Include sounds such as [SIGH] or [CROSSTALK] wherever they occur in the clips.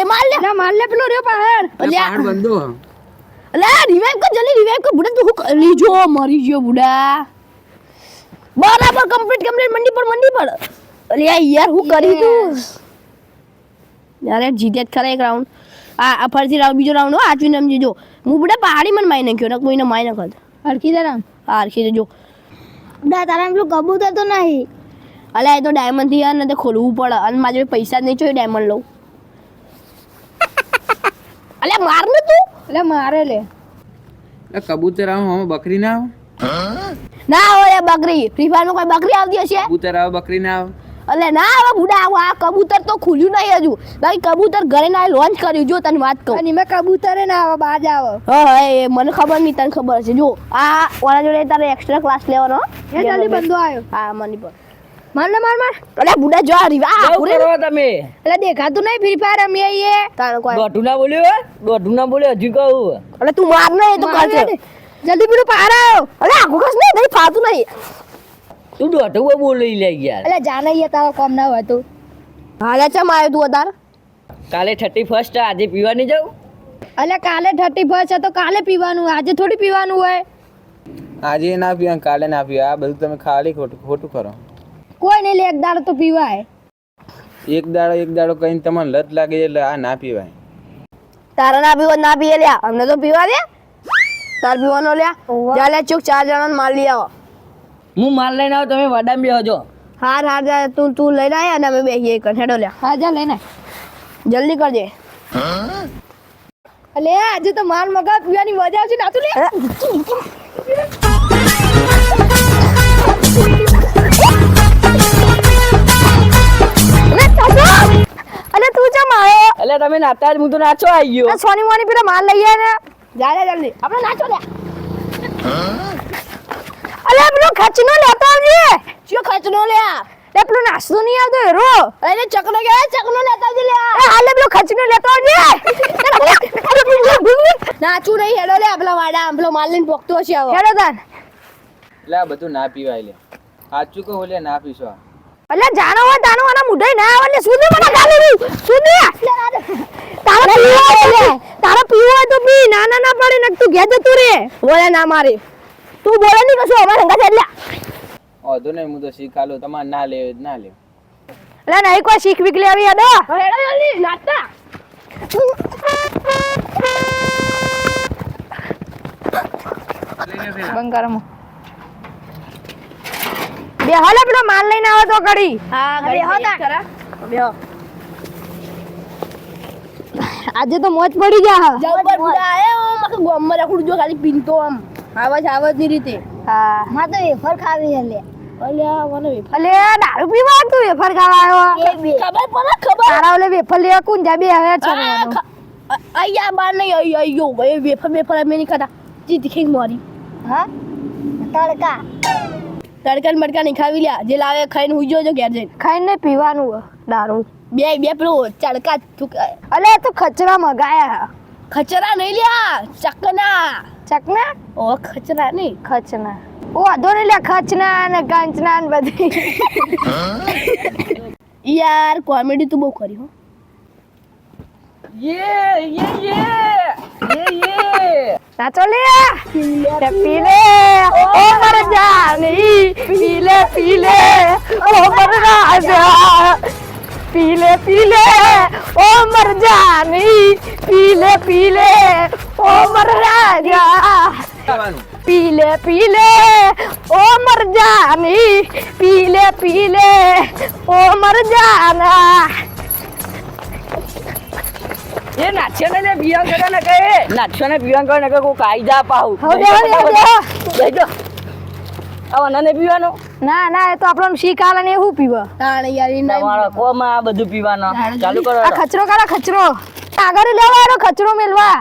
એ માર લે. અલ્યા માર લે પેલો રહ્યો પાહડ અલ્યા પહાડ બંધો. અલ્યા રિવાઇવ કર જલ્દી રિવાઇવ કર. બુડા તું હું કરી જો મરી ગયો બુડા બરાબર કમ્પ્લીટ કમ્પ્લીટ મંડી પર મંડી પર. અલ્યા યાર હું કરી તું યાર જીત્યા જ ખરા એક રાઉન્ડ આ આ ફરીથી રાઉન્ડ બીજો રાઉન્ડ હો આચવીને નામ જો હું બુડા પહાડી મને માઈ નાખ્યો ને કોઈને માઈ નાખત. હરખી દે રામ. હા હરખી દેજો. બુડા તારા પેલું કબૂતર તો નહીં. અલ્યા એ તો ડાયમંડથી યાર ને તે ખોલવું પડે. અને મારે પૈસા જ નહીં જોઈએ ડાયમંડ લઉં? અલ્યા માર ને તું? અલે મારે લે. એ કબૂતર આવો હમ બકરી ના આવો. ના હોય બકરી. ફ્રી ફાયરમાં કોઈ બકરી આવતી હશે? કબૂતર આવો બકરી ના આવો. અલે ના હવે બુડા આવો આ કબૂતર તો ખુલ્યું નહીં હજુ. બાકી કબૂતર ઘરે ના લોન્ચ કર્યું. જો તને વાત કહું. અને મેં કબૂતરે ના આવે બાજ આવે. હા હા એ મને ખબર નહીં તને ખબર છે જો આ ઓલા જોડે તારે એક્સ્ટ્રા ક્લાસ લેવાનો એ જલ્દી બંધો આવ્યો. હા મની પર માર ને માર માર. અલે બુડા જો આ રીવા આવું પૂરે કરો તમે? એટલે દેખાતું નહીં ફ્રી ફાયર અમે એ તાણ કોઈ દોઢું ના બોલ્યો હે? દોઢું ના બોલ્યો હજી કહું અલે તું માર ને એ તો કાલે જલ્દી પેલું પાર આવ્યો અલે આખું કસ નહીં નહીં ફાતું નહીં. તું દોઢું બોલી લે યાર. એટલે જાને એ તારો કોમ ના હોય તું. હાલે ચમ આવ્યો તું અતાર કાલે થર્ટી ફર્સ્ટ આજે પીવાની જાઉં? એટલે કાલે થર્ટી ફર્સ્ટ છે તો કાલે પીવાનું આજે થોડી પીવાનું હોય. આજે ના પીવા કાલે ના પીવા આ બધું તમે ખાલી ખોટું ખોટું કરો. કોઈ નહીં લે એક દાડો તો પીવાય. એક દાડો એક દાડો કહીને તમને લત લાગે એટલે આ ના પીવાય. તારા ના પીવો ના પીએ લ્યા. અમને તો પીવા દે. તાર પીવાનો લ્યા. જા લે ચૂક ચાર જણા માલ લઈ આવો. હું માલ લઈને આવો તમે વડામ બેહો જો. હાર હાર જા તું તું લઈને આય અને અમે બેહીએ એક હેડો લ્યા. હા જા લઈને જલ્દી કરજે. અલે આજે તો માલ મગા પીવાની મજા આવશે નાતું લે. તમે નાતા જ હું તો નાચો આવી ગયો. સોની મોની પેલા માલ લઈ આવે ને? જા લે જલ્દી. આપણે નાચો લે અલે પેલો ખચનો લેતો આવજે. ચિયો ખચનો લે લે પેલો નાસ્તો નહીં આવતો હેરો. અરે ચકનો કે ચકનો લેતો આવજે લે હાલે પેલો ખચનો લેતો આવજે. નાચું નહીં હેડો લે આપલા વાડા પેલો માલ લઈને પોકતો હશે આવો હેડો તાન. એટલે આ બધું ના પીવાય લે. સાચું કહું લે ના પીશો. અલ્યા જાનો હોય તાનો આના મુઢે ના આવે એટલે સુધી મને ગાલી દઉં. સુધી તારો પીવો હોય તારો પીવો હોય તો પી. ના ના ના પડે નક તું ઘેર જતું રે બોલે ના મારે. તું બોલે નહીં કશું અમારે હંગા છે એટલે વાંધો નહીં હું તો શીખાલો. તમારે ના લે ના લે એટલે નહીં કોઈ શીખ વીક લેવી અડો હેડો જલ્દી નાતા બંધ કરો મો બે હાલે પેલો માલ લઈને આવો તો કરી હા બે હોતા બે આજે તો મોજ પડી ગયા જાવ પર બુડા એ ઓ મકે ગોમમાં રાખું જો ખાલી પીનતો આમ. આવાજ આવાજની રીતે. હા. માં તો વેફર ખાવી હે લે. અલ્યા મને વેફર અલે દારૂ પીવા તું વેફર ખાવા આવ્યો? ખબર પડે ખબર. તારા ઓલે વેફર લેવા કોણ જાબે આવે છે અહીંયા બાર નહીં અયો અયો વેફર વેફર મેં નહીં ખાતા જીતી ખેંગ મારી. હા? તડકા. તડકા ને બડકા નહીં ખાવી લ્યા. જે લાવે ખાઈને હુઈ જોજો ઘેર જઈને. ખાઈને પીવાનું દારૂ. બે બે પેલું ચડકા અલે તો ખચરા મગાયા ખચરા નહીં લ્યા ચકના. ચકના? ઓ ખચરા નહીં. ખચના. ઓ વાંધો નહીં લ્યા ખચના ને કાંચના ને બધી. યાર કોમેડી તું બહુ કરી હો. યે યે યે યે યે નાચો લે પીલે ઓ મર જાની પીલે પીલે ઓ મર રાજા પીલે પીલે ઓ મર જાની પીલે પીલે ઓ મર રાજા પીલે પીલે ઓ મર જાની પીલે પીલે ઓ મર જાના એ નાચ્યો ને કરે ને કહે નાચ્યો ને પીવાન કરે ને કહે કોઈ કાયદા હવે જઈ જો. આ વનાને પીવાનો? ના ના એ તો આપણો આલે ને એવું પીવા. તાણે યાર ઈ નહીં તમારો કોમાં આ બધું પીવાનો? ચાલુ કરો આ ખચરો કાઢા ખચરો. આગળ લેવાનો ખચરો મેલવા.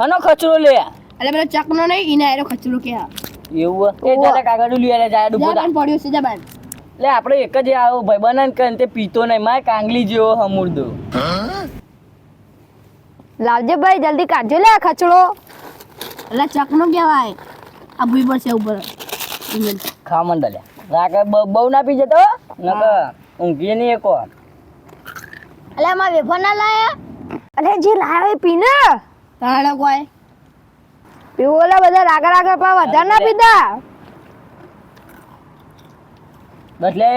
હનો ખચરો લે. અલે પેલો ચકનો નહીં ઈને આયરો ખચરો કે એવું હે? એ તારે કાગળ લઈ આલે જાય ડુબો જા પડ્યો છે જા લે આપણે એક જ આવો ભાઈ બનાન કરે તે પીતો નહીં. મારે કાંગલી જેવો હમુરદો. લાવજે ભાઈ જલ્દી કાઢજો લે આ એટલે અલે ચકનો કહેવાય. આ ભૂઈ પડશે ઉપર. ખા મંડે લે. રાકે બહુ ના પી જતો નક ઊંઘીએ નહીં એકો એટલે આમાં વેફર ના લાયા? અરે જે લાવે એ પીને. તાણે કોઈ? પીવું ઓલા બધા રાગા રાગા પા વધારે ના પીતા બસ લે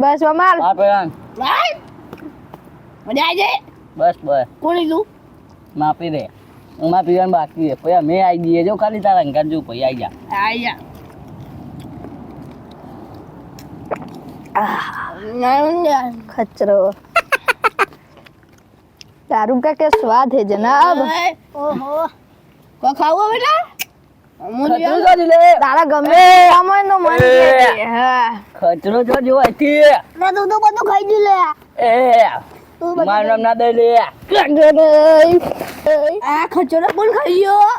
બસ અમાર આ પેલા મજા આવી જાય બસ બસ. કોણ લીધું? માપી દે એમાં પીવાનું બાકી છે પછી અમે આવી જઈએ જો ખાલી તારા અંકાર જો પછી આવી જા આયા ના ખચરો દારૂ का क्या स्वाद है जनाब ઓહો કો ખાવું બેટા હું ખતરો છો લે તારા ગમે સામાન નો મન છે હા ખતરો છો જો હતી લે તું તો બધું ખાઈ ગયું લે એ તું બધું મારું નામ ના દે લે આ ખચરો પણ ખાઈયો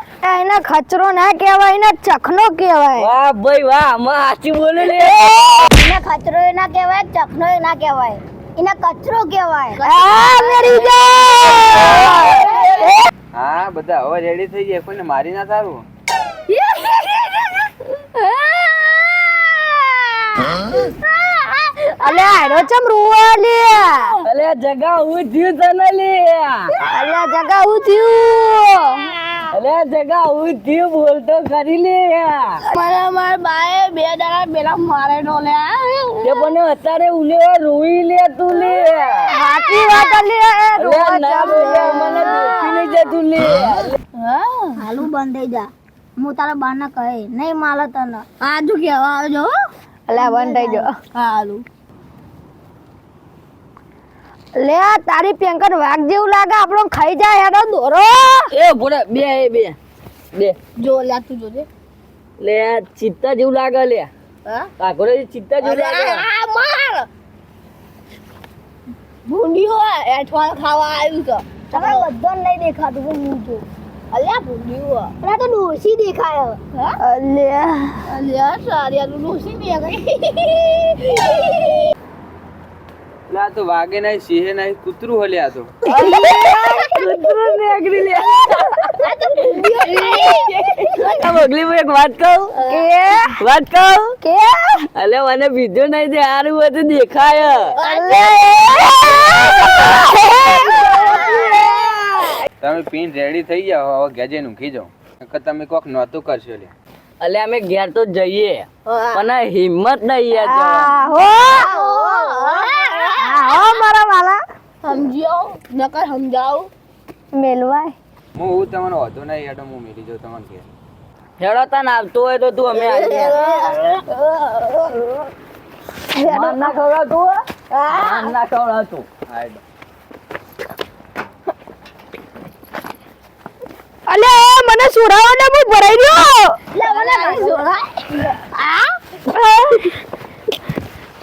એના ખચરો ના કહેવાય એના ચખનો કહેવાય. વાહ ભાઈ વાહમાં સાચી બોલે લે એના ખચરો ના કહેવાય ચખનો ના કહેવાય. એના કચરો કહેવાય. આ મેરી જાન હા બધા હવે રેડી થઈ જાય કોઈને મારી ના સારું? અલે આરો ચમ રૂવા લે અલે જગા હું થયું તને લે. અલે જગા હું થયું. અલે જગા હું થયું બોલતો કરી લે. મારા મારા બાએ બે દાડા પેલા મારે નો લે તે પણ અત્યારે ઉલે રોઈ લે તું લે. સાચી વાત લે અલે રૂવા ના બોલે મને દેખી નહીં તું લે. હાલું બંધ થઈ જા. હું તારા બાના કહે નહીં માલે તને. આજુ કેવા આવજો અલે બંધ થઈ જો હાલું. લે તારી પેંકર વાઘ જેવું લાગે આપણો ખાઈ જાય હેડો દોરો. એ ભોળે બે એ બે બે. જો લે તું જોજે. લે ચિત્તા જેવું લાગે લે. હા? કાકોરે ચિત્તા જેવું લાગે. આ માર. ભૂંડી હોય એઠવાડ ખાવા આવ્યું તો તમે બધો નહીં દેખાતું પણ હું જો અલ્યા ભૂંડી હોય અલ્યા તો ડોસી દેખાય. અલે. અલ્યા સારી આ ડોસી દેખાય આ તો વાગે નહીં સિંહે નહીં કૂતરું હલે આ તો એક વાત કહું? કે? વાત કહું? કે? અલે મને બીજો નહીં દે હારું હોય તો દેખાય. તમે પીન રેડી થઈ જાઓ હવે ગેજે ઊંઘી જાઓ તમે કોક નહોતું કરશો લે અલે અમે ઘેર તો જઈએ પણ હિંમત નહીં યાર મારા વાલા? સમજ્યો નકર સમજાવ. મેલવાય. હું હું તમને વાંધો નહીં હેડો હું મેલી જો તમને કે હેડો તને આવતો હોય તો તું અમે આવી ના ખવડાવતું ના ખવડાવતું. હેડો. અલે મને સુરાવાનો બહુ ભરાઈ રહ્યો. લે મને નહીં આ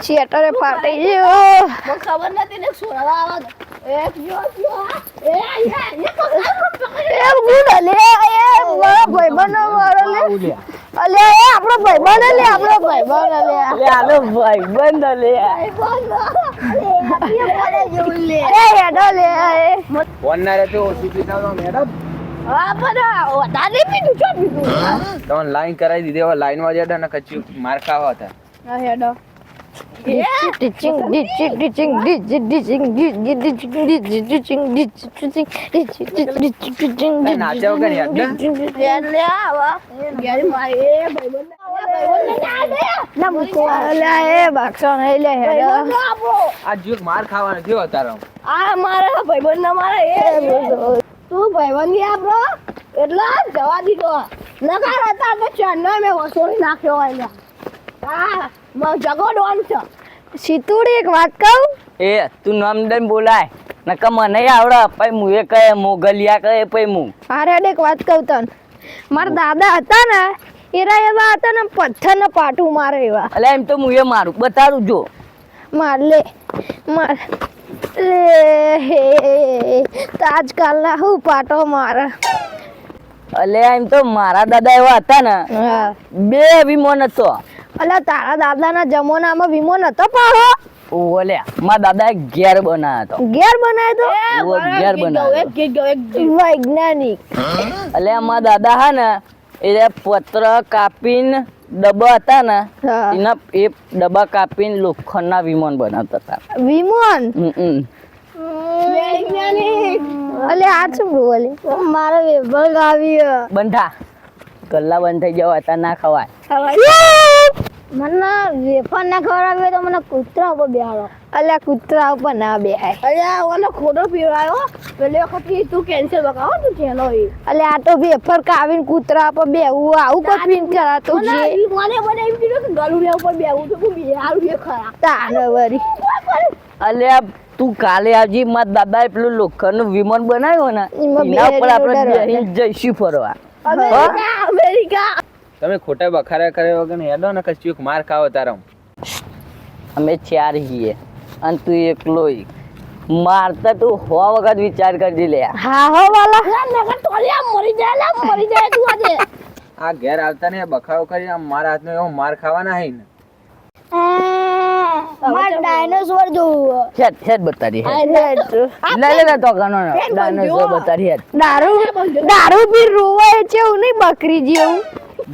શેટરે ફાટી ગયો. મને ખબર નથી ને છોરાવા અલે એ આપણો ભાઈબંધ લે આપણો ભાઈબંધ લે લે આનો ભાઈબંધ લાઈન કરાવી દીધી લાઈનમાં જતા ને કચ્યું માર ખાવા હતા. માર ખાવાનો થયો તારો આ મારા ભાઈબંધ તું ભાઈબંધી આપડો એટલે જવા દીધો નકાર હતા ચાંદો મેં વસોડી નાખ્યો હા જગો ડોન છે સીતુડી એક વાત કહું? એ તું નામ દઈને બોલાય. નકર મને આવડે પછી મુએ કહે મોગલિયા કહે પછી હું. અરે એક વાત કહું તન. મારા દાદા હતા ને એરા એવા હતા ને પથ્થર ને પાટું મારે એવા. એટલે એમ તો મુએ મારું. બતાડું જો. માર લે માર લે હે. આજકાલના હું પાટો મારા. અલે એમ તો મારા દાદા એવા હતા ને હા. બે વિમોન હતો. અલા તારા દાદાના જમાનામાં વીમો નતો પાડો? ઓલે મારા દાદા ઘેર બનાવ્યો હતો. ઘેર બનાવ્યો ઓ ઘેર બનાયો એક એક વૈજ્ઞાનિક. અલે મારા દાદા હા ને એ પત્ર કાપીને ડબ્બા હતા ને એના એ ડબ્બા કાપીને લોખંડના વિમાન બનાવતા હતા. વિમોન? હમ. વૈજ્ઞાનિક. અલે આ શું બોલે? મારો વેફર ગાવી બંધા. ગલ્લા બંધ થઈ જાવ અત્યારે ના ખવાય. મને વેફર ના ખવડાવે તો મને કૂતરા ઉપર બેહાડો. અલ્યા કૂતરા ઉપર ના બેહાય. અલ્યા ઓનો ખોટો પીવડાયો. પેલી વખત તું કેન્સર બગાવો તું ચેનો એ અલે આ તો વેફર કાવીને કૂતરા ઉપર બેહવું આવું કોઈ પીન કરાતું મને છે? મને મને એમ કીધું કે ગલુડિયા ઉપર બેવું તો હું બિહારું બે ખરા. તારે વરી. અલ્યા તું કાલે આવજી મારા દાદાએ પેલું લોખંડનું વિમાન બનાવ્યું ને એના ઉપર આપણે બેહીને જઈશું ફરવા. અમેરિકા તમે ખોટા બખારા કરે વગર હેડો ને કચ્યુક માર ખાવો તારો અમે ચાર હીએ અને તું એકલો મારતા તું હો વખત વિચાર કરજી લે. હા હો વાલા. નગર તોલિયા મરી જાય લા મરી જાય તું આજે. આ ઘેર આવતા ને બખારો કરી આમ મારા હાથનો એવો માર ખાવાના હે ને. માર ડાયનોસોર જોવું હેડ હેડ બતાડી હેડ. લે લે તો ને ડાયનોસોર બતાડી હેડ. દારૂ દારૂ પી રોવાય છે એવું નહીં બકરી જેવું.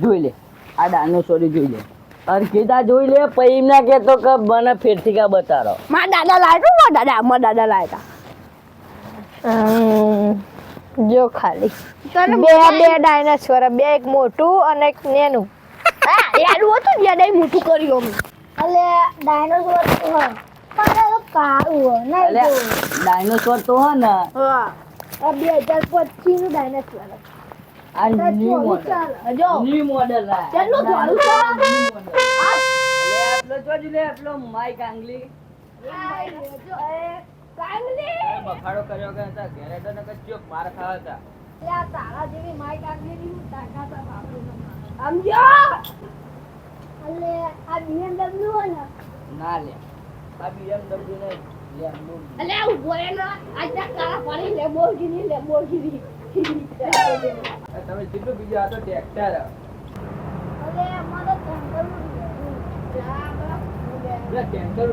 જોઈ લે આ ડાયનોસોર જોઈ લે. અર્કિતા જોઈ લે પછી ના કે તો કે મને ફેરથી કા બતાડો. મારા દાદા લાવ્યા મારા દાદા મારા દાદા લાવ્યા જો ખાલી. બે બે ડાયનાસોર બે એક મોટું અને એક નેનું. હા યારું હતું ને યાદ મોટું કર્યું અમે. અલે ડાયનોસોર તો હો. પણ કાળું હોય અલે ડાયનોસોર તો હો ને. હા. આ બે હજાર પચીસનું ડાયનોસોર આ ન્યુ મોડલ જો. ન્યુ મોડલ આ. કેટલું ધોળું છે લે એટલો જો લે એટલો માઈક આંગલી કાંગલી. કર્યો કે હતા ઘરે તો ને ચોક માર ખાવા હતા. તારા જેવી માઈક આગળ તાકાત સમજો અલે આ BMW હોય ને. ના લે. આ BMW નહીં લેમ્બો ઊભો રે ને આજ કાળા પાણી લેબોર્ગિની લેબોર્ગિની તમે કેટલું બીજું આ તો ટ્રેક્ટર ટેન્કર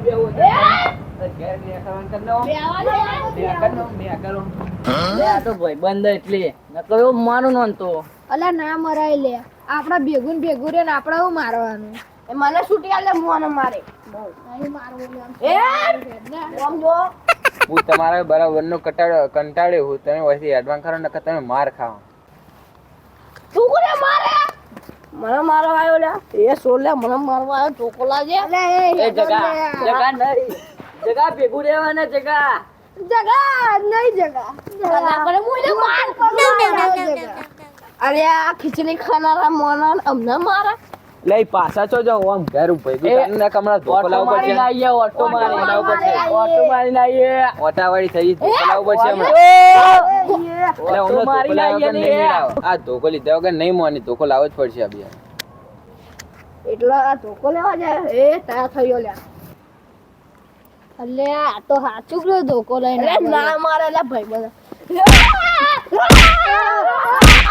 ભાઈ બંધ એટલે. નકર મારું નહોતો અલ્યા ના મરાય લે. આપડા ભેગું ભેગું રે ને આપણા હું મારવાનું? એ મને છૂટી આલે મોને મારે. આમ. એ! હું તમારા બરાબર નો. કટાડો કંટાળ્યો હું તમે વહીથી એડવાન્સ કરો નકર તમે માર ખાઓ. તું કોને મારે? મને મારવા આવ્યો લે એ સોલ લે મને મારવા આવ્યો ચોકોલા છે એ જગા જગા નહીં. જગા ભેગું રહેવાના જગા. જગા નહીં જગા. કરે મુઈને માર અરે આ ખીચડી ખાનારા મોના અમને મારા. લઈ પાછા છો જો આમ. ઘેર ભેગું એ, કરીને કમળા ધોકો ઓટો લાવવો મારીને પડશે આવીએ ઓટો મારીને લાવવો પડશે. ઓટો મારીને આવીએ. ઓટાવાળી થઈ ધોકો લાવવો છે હમણાં. એટલે ઓટો મારી નહીં ને. આ ધોકો લીધા વગર નહીં મોની ધોકો લાવવો જ પડશે અભી એટલા આ ધોકો લેવા જાય? એ તૈયાર થયો લ્યા. અલે આ તો સાચું કર્યો ધોકો લઈને ના મારે લે ભાઈ બધા [LAUGHS] [LAUGHS] [LAUGHS]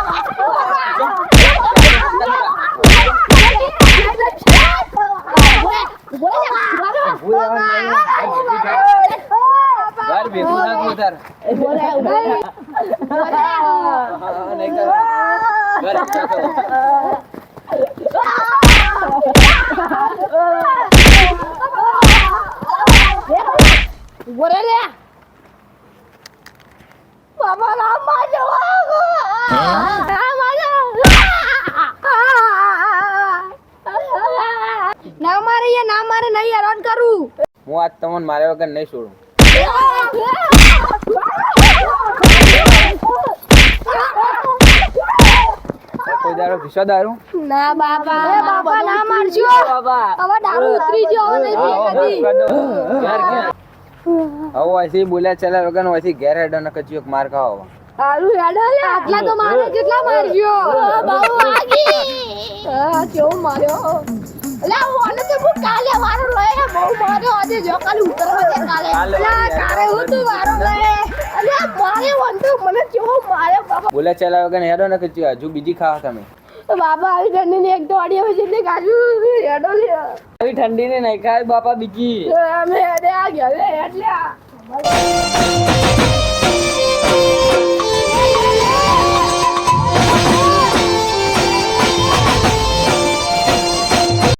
ઘર are ના કરું તાર. હા, નહીં કરો. ઘર ભેગું કરો. બોલે લે બાબા ના માજો ના માજો ના મારે યાર ના મારે નહીં હેરાન કરું. હું આજ તમને માર્યા વગર નહીં છોડું. કોઈ દાડો ભીસો દારૂ? ના બાબા એ ના મારજો. બાબા હવે દારૂ ઉતરી ગયો હવે નહીં હવે અહીંથી બોલ્યા ચાલ્યા વગર અહીંથી ઘેર હેડો ને એક માર ખાવા. હારું હેડો લે આટલા તો મારે કેટલા મારજો બહુ આગી આ કેવું માર્યો? અલે ઓને તો હું કાલે વારો લઈ બહુ માર્યો. આજે જો કાલે ઉતરવા દે કાલે. કાલે અલે હું તો વારો લઈ. અલે મારે વંતો મને કેવો માર્યો બાબા. બોલ્યા ચલા વગર હેડો ને કચ્યુક હજુ બીજી ખાવા તમે. બાપા આવી ઠંડી ની એક તો અડી આવે છે એટલે કાજુ હેડો લે. આવી ઠંડી ને નહીં ખાય બાપા બીજી અમે અરે આ ગયા એટલે